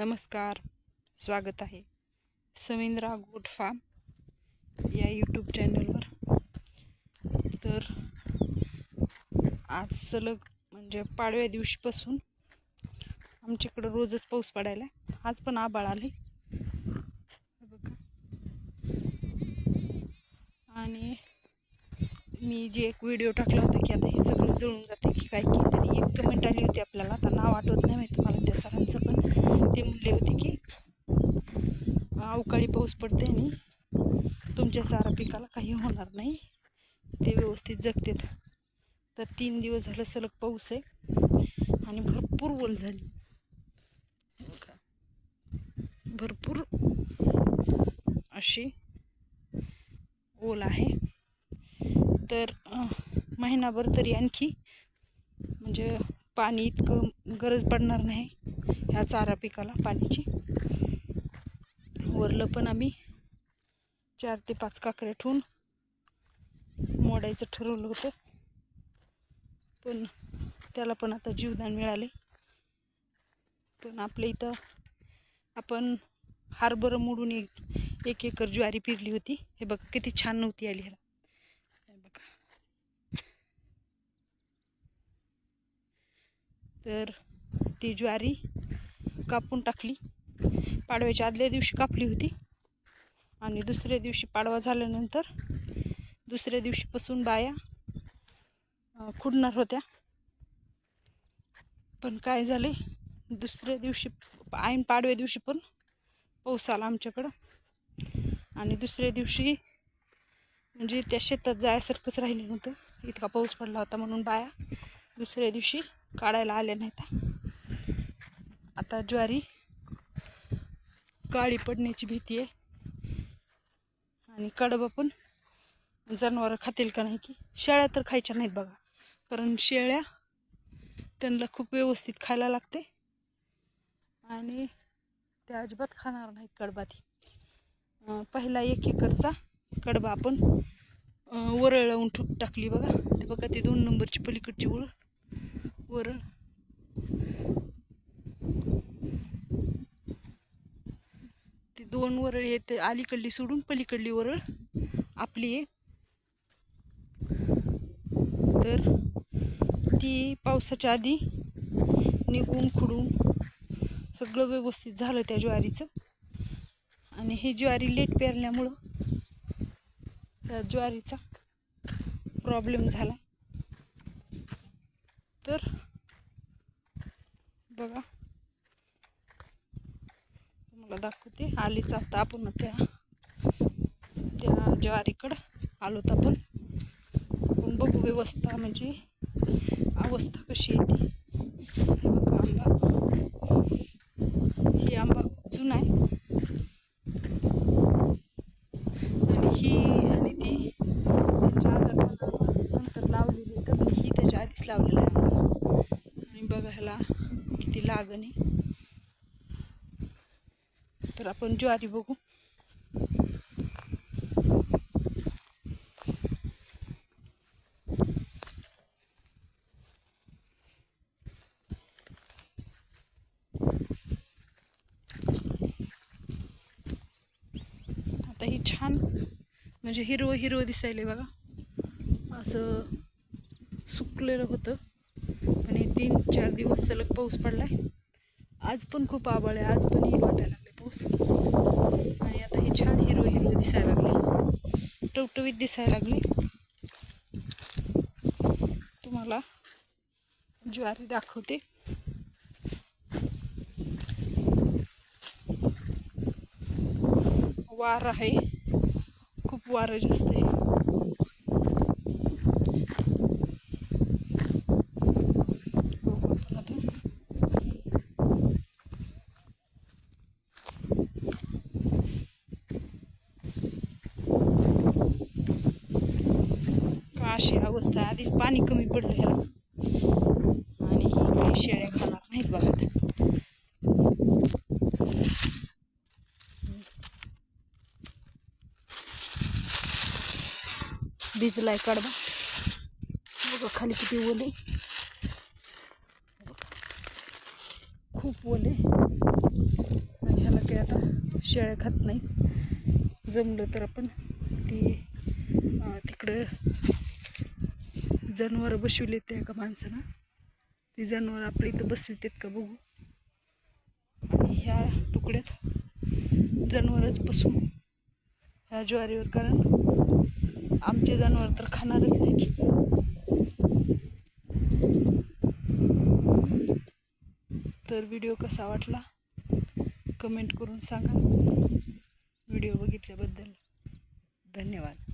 नमस्कार स्वागत आहे समिंद्रा गोट फार्म या यूट्यूब चॅनलवर तर आज सलग म्हणजे पाडव्या दिवशीपासून आमच्याकडं रोजच पाऊस पडायला आहे. आज पण आबाळ आले बघा. आणि मी जे एक व्हिडिओ टाकला होता की आता हे सगळं जळून जाते की काय की आणि एक कमेंट आली होती आपल्याला. आता नाव आठवत नाही माहिती मला त्या सरांचं पण ते म्हणले होते की अवकाळी पाऊस पडते आणि तुमच्या चारा पिकाला काही होणार नाही. ते व्यवस्थित जगतात. तर तीन दिवस झालं सलग पाऊस आहे आणि भरपूर ओल झाली. भरपूर अशी ओल आहे. तर महिनाभर तरी आणखी म्हणजे पाणी इतकं गरज पडणार नाही ह्या चारा पिकाला पाण्याची वरलं पण आम्ही चार ते पाच काकऱ्या ठेवून मोडायचं ठरवलं होतं. पण त्याला पण आता जीवदान मिळाले. पण आपल्या इथं आपण हारभरं मोडून एक एक एकर ज्वारी पिरली होती. हे बघा किती छान नव्हती आली ह्याला. बघा. तर ती ज्वारी कापून टाकली. पाडव्याच्या आदल्या दिवशी कापली होती. आणि दुसऱ्या दिवशी पाडवा झाल्यानंतर दुसऱ्या दिवशीपासून बाया खुडणार होत्या. पण काय झाले? दुसऱ्या दिवशी ऐन पाडव्या दिवशी पण पाऊस आला आमच्याकडं. आणि दुसऱ्या दिवशी म्हणजे त्या शेतात जायसारखंच राहिलं नव्हतं. इतका पाऊस पडला होता म्हणून बाया दुसऱ्या दिवशी काढायला आल्या नाहीत. आता ज्वारी काळी पडण्याची भीती आहे. आणि कडबा पण जनावरं खातील का नाही की? शेळ्या तर खायच्या नाहीत बघा. कारण शेळ्या त्यांना खूप व्यवस्थित खायला लागते. आणि ते अजिबात खाणार नाहीत कडबा ती पहिला एक एकरचा कडबा आपण वरळ लावून ठोक टाकली बघा. ते बघा ते दोन नंबरची पलीकडची वरळ वरळ. दोन वरळ येते अलीकडली सोडून पलीकडली वरळ आपली आहे. तर ती पावसाच्या आधी निघून खुडून सगळं व्यवस्थित झालं त्या ज्वारीचं. आणि हे ज्वारी लेट पेरल्यामुळं त्या ज्वारीचा प्रॉब्लेम झाला. तर बघा. तुम्हाला दाखवते. आलीच आता आपण त्या त्या ज्वारीकडं. आलो तर आपण. आपण बघू व्यवस्था म्हणजे अवस्था कशी येते बघा आंबा. ही आंबा जुना आहे. आणि ही आणि ती त्यांच्या नंतर लावलेली तर ही त्याच्या आधीच लावलेलं आहे. आणि बघा ह्याला किती लागण आहे. तर आपण ज्वारी बघू. आता ही छान म्हणजे हिरवं हिरवं दिसायले बघा. असं सुकलेलं होतं. पण हे तीन चार दिवस सलग पाऊस पडलाय. आज पण खूप आबाळ आहे. आज पण ही वाटायला लागले. आणि आता हे छान हिरवं हिरवं दिसायला लागले टवटवीत दिसायला लागले तुम्हाला ज्वारी दाखवते. वार आहे. खूप वारं जास्त आहे बघू आपण आता. का अशी अवस्था आधीच पाणी कमी पडलं ह्याला आणि ही काही शेळ्या खाणार नाहीत बघा भिजलाय कडबा बघा खाली किती ओले. खूप ओले. आहे आणि ह्याला काही आता शेळ्या खात नाहीत. जमलं तर आपण ती तिकडं जनावरं बसविलेत ते एका माणसानं. ती जनावर आपल्या इथं बसवितात का बघू. आणि ह्या तुकड्यात जनावरच बसू ह्या ज्वारीवर कारण आमचे जनावर तर खाणारच नाही तर व्हिडिओ कसा वाटला? कमेंट करून सांगा. व्हिडिओ बघितल्याबद्दल धन्यवाद.